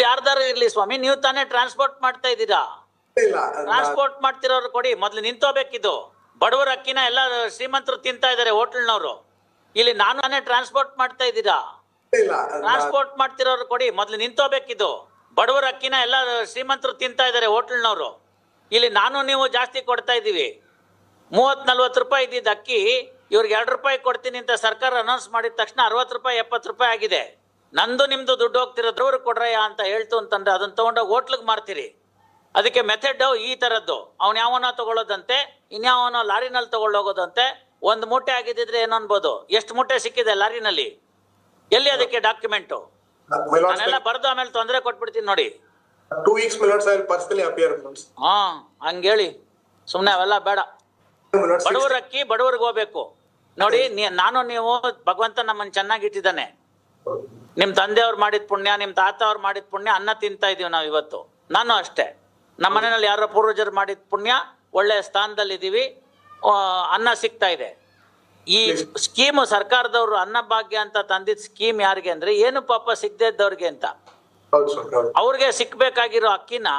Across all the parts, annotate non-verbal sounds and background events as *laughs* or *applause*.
ಯಾರ್ದಾರು ಇರ್ಲಿ ಸ್ವಾಮಿ ನೀವು ತಾನೇ ಟ್ರಾನ್ಸ್ಪೋರ್ಟ್ ಮಾಡ್ತಾ ಇದ್ದೀರಾ? ಟ್ರಾನ್ಸ್ಪೋರ್ಟ್ ಮಾಡ್ತಿರೋರು ಕೊಡಿ ಮೊದ್ಲು ನಿಂತೋಬೇಕಿದು ಬಡವರ ಅಕ್ಕಿನ ಎಲ್ಲ ಶ್ರೀಮಂತರು ತಿಂತಾ ಇದಾರೆ ಹೋಟೆಲ್ನವರು. ಇಲ್ಲಿ ನಾನು ತಾನೇ ಟ್ರಾನ್ಸ್ಪೋರ್ಟ್ ಮಾಡ್ತಾ ಇದ್ದೀರಾ? ಟ್ರಾನ್ಸ್ಪೋರ್ಟ್ ಮಾಡ್ತಿರೋರು ಕೊಡಿ ಮೊದ್ಲು ನಿಂತೋಬೇಕಿದು ಬಡವರ ಅಕ್ಕಿನ ಎಲ್ಲ ಶ್ರೀಮಂತರು ತಿಂತಾ ಇದಾರೆ ಹೋಟೆಲ್ನವರು. ಇಲ್ಲಿ ನಾನು ನೀವು ಜಾಸ್ತಿ ಕೊಡ್ತಾ ಇದ್ದೀವಿ. ಮೂವತ್ ನಲ್ವತ್ತು ರೂಪಾಯಿ ಇದ್ದಿದ್ದ ಅಕ್ಕಿ ಇವ್ರಿಗೆ ಎರಡು ರೂಪಾಯಿ ಕೊಡ್ತೀನಿ ಅಂತ ಸರ್ಕಾರ ಅನೌನ್ಸ್ ಮಾಡಿದ ತಕ್ಷಣ ಅರವತ್ತು ರೂಪಾಯಿ ಎಪ್ಪತ್ತು ರೂಪಾಯಿ ಆಗಿದೆ. ನಂದು ನಿಮ್ದು ದುಡ್ಡು ಹೋಗ್ತಿರೋದು ಅವ್ರು ಕೊಡ್ರಯ್ಯ ಅಂತ ಹೇಳ್ತು ಅಂತಂದ್ರೆ ಅದನ್ನ ತಗೊಂಡೋಗಿ ಹೋಟ್ಲಿಗೆ ಮಾರ್ತೀರಿ. ಅದಕ್ಕೆ ಮೆಥಡ್ ಈ ತರದ್ದು. ಅವ್ನು ಯಾವನ ತಗೊಳ್ಳೋದಂತೆ ಇನ್ಯಾವನೋ ಲಾರಿನಲ್ಲಿ ತಗೊಳ್ಳೋಗೋದಂತೆ ಒಂದ್ ಮೂಟೆ ಆಗಿದ್ದಿದ್ರೆ ಏನು ಅನ್ಬೋದು? ಎಷ್ಟು ಮೂಟೆ ಸಿಕ್ಕಿದೆ ಲಾರಿನಲ್ಲಿ? ಎಲ್ಲಿ ಅದಕ್ಕೆ ಡಾಕ್ಯುಮೆಂಟ್ ನಾನೆಲ್ಲ ಬರ್ದು ಆಮೇಲೆ ತೊಂದರೆ ಕೊಟ್ಬಿಡ್ತೀನಿ ನೋಡಿ. ವೀಕ್ಸ್. ಹಾ ಹಂಗೇಳಿ. ಸುಮ್ಮನೆ ಅವೆಲ್ಲ ಬೇಡ. ಬಡವರ ಅಕ್ಕಿ ಬಡವರಿಗೆ ಹೋಗ್ಬೇಕು. ನೋಡಿ ನಾನು ನೀವು ಭಗವಂತ ನಮ್ಮನ್ನ ಚೆನ್ನಾಗಿ ಇಟ್ಟಿದ್ದಾನೆ. ನಿಮ್ ತಂದೆಯವ್ರು ಮಾಡಿದ ಪುಣ್ಯ ನಿಮ್ ತಾತ ಅವ್ರು ಮಾಡಿದ ಪುಣ್ಯ ಅನ್ನ ತಿಂತಾ ಇದೀವಿ ನಾವು ಇವತ್ತು. ನಾನು ಅಷ್ಟೇ. ನಮ್ಮ ಮನೆಯಲ್ಲಿ ಯಾರೋ ಪೂರ್ವಜರು ಮಾಡಿದ ಪುಣ್ಯ ಒಳ್ಳೆ ಸ್ಥಾನದಲ್ಲಿ ಇದೀವಿ ಅನ್ನ ಸಿಗ್ತಾ ಇದೆ. ಈ ಸ್ಕೀಮ್ ಸರ್ಕಾರದವರು ಅನ್ನ ಭಾಗ್ಯ ಅಂತ ತಂದಿದ್ ಸ್ಕೀಮ್ ಯಾರಿಗೆ ಅಂದ್ರೆ ಏನು ಪಾಪ ಸಿಗದೆ ಇದ್ದವ್ರಿಗೆ ಅಂತ. ಅವ್ರಿಗೆ ಸಿಕ್ಬೇಕಾಗಿರೋ ಅಕ್ಕಿನ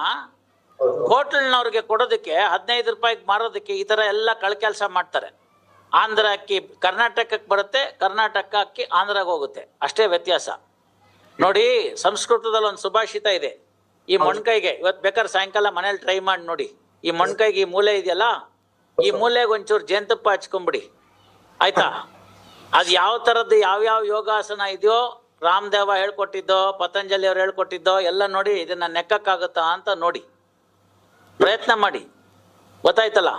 ಹೋಟ್ಲ್ನವ್ರಿಗೆ ಕೊಡೋದಕ್ಕೆ ಹದಿನೈದು ರೂಪಾಯಿಗೆ ಮಾರೋದಕ್ಕೆ ಈ ತರ ಎಲ್ಲ ಕಳ್ ಕೆಲಸ ಮಾಡ್ತಾರೆ. ಆಂಧ್ರ ಅಕ್ಕಿ ಕರ್ನಾಟಕಕ್ಕೆ ಬರುತ್ತೆ ಕರ್ನಾಟಕ ಅಕ್ಕಿ ಆಂಧ್ರಾಗ ಹೋಗುತ್ತೆ. ಅಷ್ಟೇ ವ್ಯತ್ಯಾಸ. ನೋಡಿ ಸಂಸ್ಕೃತದಲ್ಲಿ ಒಂದು ಸುಭಾಷಿತ ಇದೆ. ಈ ಮೊಣ್ಕೈಗೆ ಇವತ್ತು ಬೇಕಾದ್ರೆ ಸಾಯಂಕಾಲ ಮನೇಲಿ ಟ್ರೈ ಮಾಡಿ ನೋಡಿ. ಈ ಮೊಣ್ಕೈಗೆ ಈ ಮೂಲೆ ಇದೆಯಲ್ಲ? ಈ ಮೂಲೆಗೆ ಒಂಚೂರು ಜೇನುತುಪ್ಪ ಹಚ್ಕೊಂಬಿಡಿ. ಆಯ್ತಾ? ಅದು ಯಾವ ಥರದ್ದು ಯಾವ್ಯಾವ ಯೋಗಾಸನ ಇದೆಯೋ ರಾಮದೇವ ಹೇಳ್ಕೊಟ್ಟಿದ್ದೋ ಪತಂಜಲಿ ಅವ್ರು ಹೇಳ್ಕೊಟ್ಟಿದ್ದೋ ಎಲ್ಲ ನೋಡಿ ಇದನ್ನ ನೆಕ್ಕಕ್ಕಾಗುತ್ತಾ ಅಂತ ನೋಡಿ. ಪ್ರಯತ್ನ ಮಾಡಿ. ಗೊತ್ತಾಯ್ತಲ್ಲ?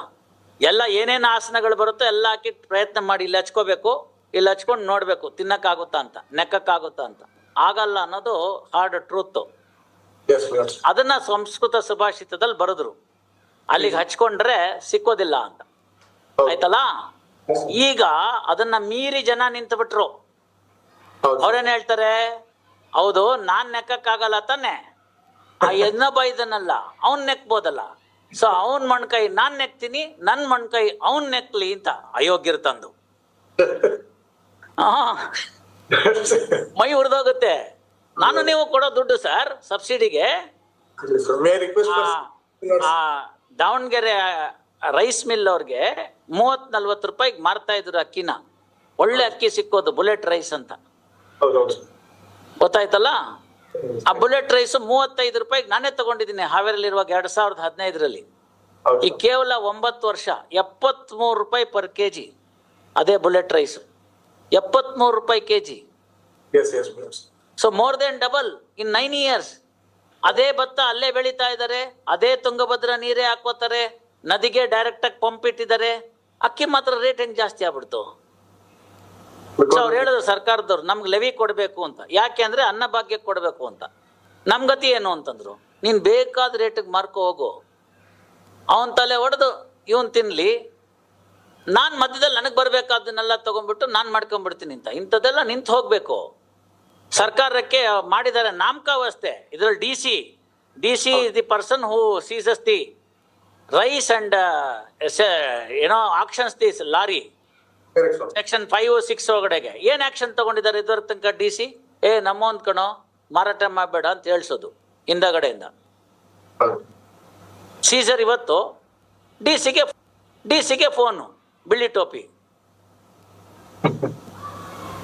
ಎಲ್ಲ ಏನೇನು ಆಸನಗಳು ಬರುತ್ತೋ ಎಲ್ಲ ಹಾಕಿ ಪ್ರಯತ್ನ ಮಾಡಿ. ಇಲ್ಲಿ ಹಚ್ಕೋಬೇಕು ಇಲ್ಲಿ ಹಚ್ಕೊಂಡು ನೋಡಬೇಕು ತಿನ್ನಕ್ಕಾಗುತ್ತಾ ಅಂತ ನೆಕ್ಕಕ್ಕಾಗುತ್ತಾ ಅಂತ. ಆಗಲ್ಲ ಅನ್ನೋದು ಹಾರ್ಡ್ ಟ್ರೂತ್ ಅದನ್ನ ಸಂಸ್ಕೃತ ಸುಭಾಷಿತದಲ್ಲಿ ಬರೆದ್ರು. ಅಲ್ಲಿಗೆ ಹಚ್ಕೊಂಡ್ರೆ ಸಿಕ್ಕೋದಿಲ್ಲ ಅಂತ. ಆಯ್ತಲ್ಲ? ಈಗ ಅದನ್ನ ಮೀರಿ ಜನ ನಿಂತು ಬಿಟ್ರು. ಅವ್ರೇನ್ ಹೇಳ್ತಾರೆ? ಹೌದು ನಾನ್ ನೆಕ್ಕಕ್ಕಾಗಲ್ಲ ತಾನೆ. ಆ *laughs* ಇನ್ನೊಬ್ಬ ಇದನ್ನಲ್ಲ ಅವನ್ ನೆಕ್ಬೋದಲ್ಲ. ಸೊ ಅವನ್ ಮಣ್ಕೈ ನಾನ್ ನೆಕ್ತೀನಿ ನನ್ ಮಣ್ಕೈ ಅವನ್ ನೆಕ್ಲಿ ಅಂತ ಅಯೋಗ್ಯರು ತಂದು. *laughs* ಮೈ ಉರಿದೋಗುತ್ತೆ ನಾನು ನೀವು ಕೊಡೋ ದುಡ್ಡು ಸರ್ ಸಬ್ಸಿಡಿಗೆ. ದಾವಣಗೆರೆ ರೈಸ್ ಮಿಲ್ ಅವ್ರಿಗೆ ಮೂವತ್ ನಲ್ವತ್ತು ರೂಪಾಯಿಗೆ ಮಾರ್ತಾ ಇದ್ರು ಅಕ್ಕಿನ. ಒಳ್ಳೆ ಅಕ್ಕಿ ಸಿಕ್ಕೋದು ಬುಲೆಟ್ ರೈಸ್ ಅಂತ. ಗೊತ್ತಾಯ್ತಲ್ಲ? ಆ ಬುಲೆಟ್ ರೈಸ್ ಮೂವತ್ತೈದು ರೂಪಾಯಿಗೆ ನಾನೇ ತಗೊಂಡಿದ್ದೀನಿ ಹಾವೇರಿಲಿರುವಾಗ ಎರಡ್ ಸಾವಿರದ ಹದಿನೈದರಲ್ಲಿ. ಹೌದು. ಈ ಕೇವಲ ಒಂಬತ್ತು ವರ್ಷ ಎಪ್ಪತ್ಮೂರು ರೂಪಾಯಿ ಪರ್ ಕೆಜಿ ಅದೇ ಬುಲೆಟ್ ರೈಸ್. ಎಪ್ಪತ್ಮೂರು ರೂಪಾಯಿ K G so more then double in nine years ಅದೇ ಭತ್ತ ಅಲ್ಲೇ ಬೆಳೀತಾ ಇದ್ದಾರೆ ಅದೇ ತುಂಗಭದ್ರಾ ನೀರೇ ಹಾಕೋತಾರೆ ನದಿಗೆ ಡೈರೆಕ್ಟ್ ಆಗಿ ಪಂಪ್ ಇಟ್ಟಿದ್ದಾರೆ ಅಕ್ಕಿ ಮಾತ್ರ ರೇಟ್ ಹೆಂಗ್ ಜಾಸ್ತಿ ಆಗ್ಬಿಡ್ತು? ಸೊ ಅವ್ರು ಹೇಳಿದ್ರು ಸರ್ಕಾರದವ್ರು ನಮ್ಗೆ ಲೆವಿ ಕೊಡಬೇಕು ಅಂತ. ಯಾಕೆ ಅಂದ್ರೆ ಅನ್ನ ಭಾಗ್ಯಕ್ಕೆ ಕೊಡಬೇಕು ಅಂತ. ನಮ್ ಗತಿ ಏನು ಅಂತಂದ್ರು ನೀನ್ ಬೇಕಾದ ರೇಟಿಗೆ ಮಾರ್ಕೊ ಹೋಗು. ಅವನ್ ತಲೆ ಹೊಡೆದು ಇವನ್ ತಿನ್ಲಿ ನಾನ್ ಮಧ್ಯದಲ್ಲಿ ನನಗೆ ಬರಬೇಕಾದನ್ನೆಲ್ಲ ತಗೊಂಡ್ಬಿಟ್ಟು ನಾನು ಮಾಡ್ಕೊಂಡ್ಬಿಡ್ತೀನಿ ಅಂತ. ಇಂಥದ್ದೆಲ್ಲ ನಿಂತು ಹೋಗಬೇಕು. ಸರ್ಕಾರಕ್ಕೆ ಮಾಡಿದ್ದಾರೆ ನಾಮಕಾವಸ್ಥೆ. ಇದರಲ್ಲಿ D C D C is the person who seizes the rice and ಏನೋ actions this lorry. Section five six ಒಳಗಡೆಗೆ. ಏನು ಆಕ್ಷನ್ ತಗೊಂಡಿದ್ದಾರೆ ಇದರ ತನಕ ಡಿ ಸಿ ಏ ನಮ್ಮ ಕಣೋ ಮಾರಾಟ ಮಾಡಬೇಡ ಅಂತ ಹೇಳ್ಸೋದು ಹಿಂದಗಡೆಯಿಂದ. ಹೌದು. ಸೀಸರ್ ಇವತ್ತು ಡಿ ಸಿಗೆ ಡಿ ಸಿಗೆ ಫೋನು ಬಿಳಿ ಟೋಪಿ.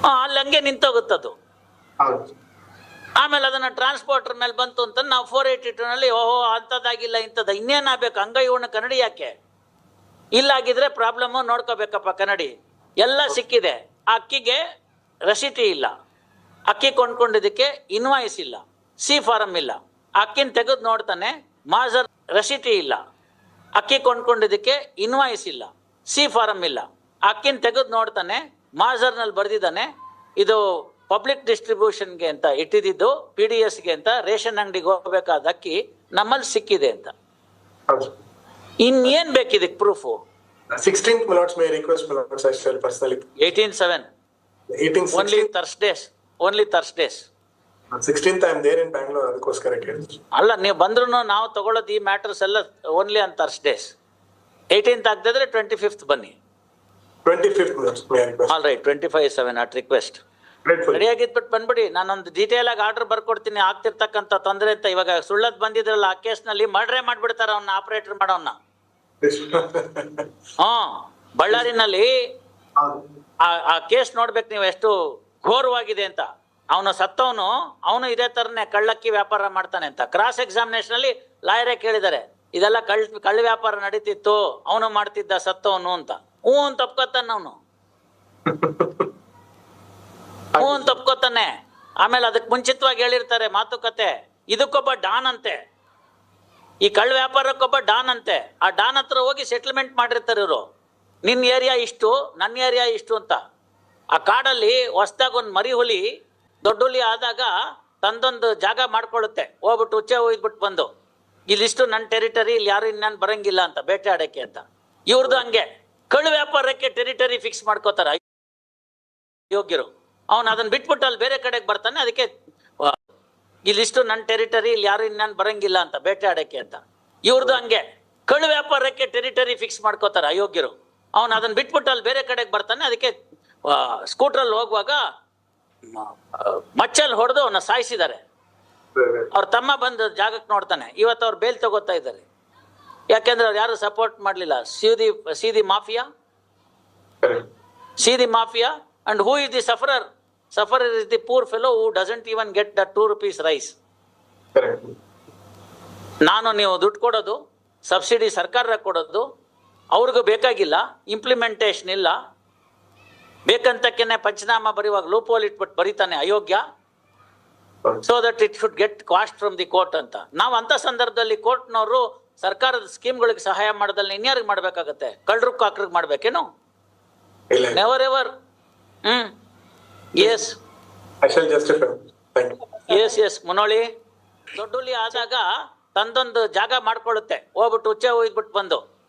ಆ, ಅಲ್ಲಿ ಹಂಗೆ ನಿಂತೋಗುತ್ತದು. ಆಮೇಲೆ ಅದನ್ನ ಟ್ರಾನ್ಸ್ಪೋರ್ಟರ್ ಮೇಲೆ ಬಂತು ಅಂತ ನಾವು ಫೋರ್ ಏಯ್ಟಿ ಟೂನಲ್ಲಿ ಓಹೋ ಅಂತದಾಗಿಲ್ಲ ಇಂಥದ್ದು. ಇನ್ನೇನಾಗಬೇಕು ಹಂಗ ಇವನು ಕನ್ನಡಿ ಯಾಕೆ? ಇಲ್ಲಾಗಿದ್ರೆ ಪ್ರಾಬ್ಲಮ್ ನೋಡ್ಕೋಬೇಕಪ್ಪ ಕನ್ನಡಿ. ಎಲ್ಲ ಸಿಕ್ಕಿದೆ. ಆ ಅಕ್ಕಿಗೆ ರಸೀತಿ ಇಲ್ಲ. ಅಕ್ಕಿ ಕೊಂಡ್ಕೊಂಡಿದ್ದಕ್ಕೆ ಇನ್ವಾಯ್ಸ್ ಇಲ್ಲ. ಸಿ ಫಾರಮ್ ಇಲ್ಲ. ಅಕ್ಕಿನ ತೆಗೆದು ನೋಡ್ತಾನೆ ಮಾಜರ್ ರಸೀತಿ ಇಲ್ಲ. ಅಕ್ಕಿ ಕೊಂಡ್ಕೊಂಡಿದ್ದಕ್ಕೆ ಇನ್ವಾಯ್ಸ್ ಇಲ್ಲ. ಸಿ ಫಾರಮ್ ಇಲ್ಲ. ಅಕ್ಕಿನ ತೆಗೆದು ನೋಡ್ತಾನೆ ಮಾಜರ್ನಲ್ಲಿ ಬರ್ದಿದ್ದಾನೆ ಇದು ಪಬ್ಲಿಕ್ ಡಿಸ್ಟ್ರಿಬ್ಯೂಷನ್ಗೆ ಅಂತ ಇಟ್ಟಿದ್ದು ಪಿ ಡಿ ಎಸ್ಗೆ ಅಂತ ರೇಷನ್ ಅಂಗಡಿಗೆ ಹೋಗ್ಬೇಕಾದ ಅಕ್ಕಿ ನಮ್ಮಲ್ಲಿ ಸಿಕ್ಕಿದೆ ಅಂತ. ಹೌದು. ಇನ್ನೇನ್ ಬೇಕಿದಕ್ಕೆ proof eighteen seven only Thursdays only Thursdays. ಅಲ್ಲ ನೀವು ಬಂದ್ರು ನಾವು ತಗೊಳ್ಳೋದು ಈ ಮ್ಯಾಟರ್ಸ್ ಎಲ್ಲ ಓನ್ಲಿ ಆನ್ ತರ್ಸ್ಡೇಸ್ ಏಯ್ಟೀನ್ತ್ ಆಗದಿದ್ರೆ ಟ್ವೆಂಟಿ ಫಿಫ್ತ್ ಬನ್ನಿ twenty fifth? All right twenty five seven at request. ರೆಡಿಯಾಗಿದ್ಬಿಟ್ಟು ಬಂದ್ಬಿಡಿ ನಾನೊಂದು ಡೀಟೇಲ್ ಆಗಿ ಆರ್ಡರ್ ಬರ್ಕೊಡ್ತೀನಿ ಆಗ್ತಿರ್ತಕ್ಕಂಥ ತೊಂದರೆ ಅಂತ ಇವಾಗ ಸುಳ್ಳದ್ ಬಂದಿದ್ರಲ್ಲ ಆ ಕೇಸ್ನಲ್ಲಿ ಮರ್ಡ್ರೇ ಮಾಡ್ಬಿಡ್ತಾರ ಅವನ್ನ ಆಪರೇಟರ್ ಮಾಡೋನ್ನ ಹಾ ಬಳ್ಳಾರಿನಲ್ಲಿ ಆ ಆ ಕೇಸ್ ನೋಡ್ಬೇಕು ನೀವು ಎಷ್ಟು ಘೋರವಾಗಿದೆ ಅಂತ. ಅವನು ಸತ್ತವನು ಅವನು ಇದೇ ತರನೇ ಕಳ್ಳಕ್ಕಿ ವ್ಯಾಪಾರ ಮಾಡ್ತಾನೆ ಅಂತ. ಕ್ರಾಸ್ ಎಕ್ಸಾಮಿನೇಷನ್ ಅಲ್ಲಿ ಲಾಯರೇ ಕೇಳಿದ್ದಾರೆ. ಇದೆಲ್ಲ ಕಳ್, ಕಳ್ಳ ವ್ಯಾಪಾರ ನಡೀತಿತ್ತು, ಅವನು ಮಾಡ್ತಿದ್ದ ಸತ್ತವನು ಅಂತ. ಹ್ಞೂ ಅಂತ ತಪ್ಕೋತಾನೆ ಅವನು. ಹ್ಞೂ ಅಂತ ತಪ್ಕೋತಾನೆ ಆಮೇಲೆ ಅದಕ್ಕೆ ಮುಂಚಿತವಾಗಿ ಹೇಳಿರ್ತಾರೆ ಮಾತುಕತೆ. ಇದಕ್ಕೊಬ್ಬ ಡಾನ್ ಅಂತೆ. ಈ ಕಳ್ಳ ವ್ಯಾಪಾರಕ್ಕೊಬ್ಬ ಡಾನ್ ಅಂತೆ. ಆ ಡಾನ್ ಹತ್ರ ಹೋಗಿ ಸೆಟ್ಲ್ಮೆಂಟ್ ಮಾಡಿರ್ತಾರೆ ಇವರು. ನಿನ್ನ ಏರಿಯಾ ಇಷ್ಟು, ನನ್ನ ಏರಿಯಾ ಇಷ್ಟು ಅಂತ. ಆ ಕಾಡಲ್ಲಿ ಹೊಸ್ದಾಗ ಒಂದು ಮರಿ ಹುಲಿ, ದೊಡ್ಡ ಹುಲಿ ಆದಾಗ ತಂದೊಂದು ಜಾಗ ಮಾಡ್ಕೊಳ್ಳುತ್ತೆ. ಹೋಗ್ಬಿಟ್ಟು ಉಚ್ಚೆ ಒಯ್ದ್ಬಿಟ್ಟು ಬಂದು. ಇಲ್ಲಿಷ್ಟು ನನ್ನ ಟೆರಿಟರಿ ಇಲ್ಲಿ ಯಾರು ಇನ್ನೇನು ಬರಂಗಿಲ್ಲ ಅಂತ ಬೇಟೆ ಅಂತ. ಇವ್ರದ್ದು ಹಂಗೆ. ಕಳ್ಳು ವ್ಯಾಪಾರಕ್ಕೆ ಟೆರಿಟರಿ ಫಿಕ್ಸ್ ಮಾಡ್ಕೋತಾರ. ಯೋಗ್ಯರು. ಅವನು ಅದನ್ನ ಬಿಟ್ಬಿಟ್ಟು ಅಲ್ಲಿ ಬೇರೆ ಕಡೆಗೆ ಬರ್ತಾನೆ, ಅದಕ್ಕೆ ಇಲ್ಲಿಷ್ಟು ನನ್ನ ಟೆರಿಟರಿ ಇಲ್ಲಿ ಯಾರು ಇನ್ನೇನು ಬರಂಗಿಲ್ಲ ಅಂತ ಬೇಟೆ ಆಡಕ್ಕೆ ಅಂತ. ಇವ್ರದ್ದು ಹಂಗೆ. ಕಳ್ಳು ವ್ಯಾಪಾರಕ್ಕೆ ಟೆರಿಟರಿ ಫಿಕ್ಸ್ ಮಾಡ್ಕೋತಾರ ಅಯೋಗ್ಯರು. ಅವನು ಅದನ್ನ ಬಿಟ್ಬಿಟ್ಟು ಅಲ್ಲಿ ಬೇರೆ ಕಡೆಗೆ ಬರ್ತಾನೆ, ಅದಕ್ಕೆ ಸ್ಕೂಟ್ರಲ್ಲಿ ಹೋಗುವಾಗ ಮಚ್ಚಲ್ಲಿ ಹೊಡೆದು ಅವನ್ನ ಸಾಯಿಸಿದ್ದಾರೆ ಅವ್ರ ತಮ್ಮ ಬಂದ ಜಾಗಕ್ಕೆ ನೋಡ್ತಾನೆ. ಇವತ್ತು ಅವ್ರು ಬೇಲ್ ತಗೋತಾ ಇದ್ದಾರೆ. ಯಾಕೆಂದ್ರೆ ಅವ್ರು ಯಾರು ಸಪೋರ್ಟ್ ಮಾಡಲಿಲ್ಲ. ಸೀದಿ ಸೀದಿ mafia? ಸೀದಿ mafia? And who is the sufferer sufferer is the poor fellow who doesn't even get the two rupees rice ನಾನು ನೀವು ದುಡ್ಡು ಕೊಡೋದು ಸಬ್ಸಿಡಿ ಸರ್ಕಾರ ಕೊಡೋದು ಅವ್ರಿಗೂ ಬೇಕಾಗಿಲ್ಲ ಇಂಪ್ಲಿಮೆಂಟೇಷನ್ ಇಲ್ಲ. ಬೇಕಂತಕ್ಕೇನೆ ಪಂಚನಾಮ ಬರೆಯುವಾಗ ಲೂಪೋಲ್ ಇಟ್ಬಿಟ್ಟು ಬರೀತಾನೆ ಅಯೋಗ್ಯ. So that it should get cost from the court ಅಂತ. ನಾವು ಅಂತ ಸಂದರ್ಭದಲ್ಲಿ ಕೋರ್ಟ್ನವರು ಸರ್ಕಾರದ ಸ್ಕೀಮ್ಗಳಿಗೆ ಸಹಾಯ ಮಾಡೋದಲ್ಲಿ ಇನ್ಯಾರಿಗೆ ಮಾಡ್ಬೇಕಾಗತ್ತೆ? ಕಳ್ಳರು ಕಾಕ್ರಿಗೆ ಮಾಡ್ಬೇಕೇನು? Never ever hmm. Yes yes yes ಮುನೋಳಿ ದೊಡ್ಡ ಹುಲಿ ಆದಾಗ ತಂದೊಂದು ಜಾಗ ಮಾಡ್ಕೊಳ್ಳುತ್ತೆ. ಹೋಗ್ಬಿಟ್ಟು ಉಚ್ಚೆ ಒಯ್ದ್ಬಿಟ್ಟು ಬಂದು.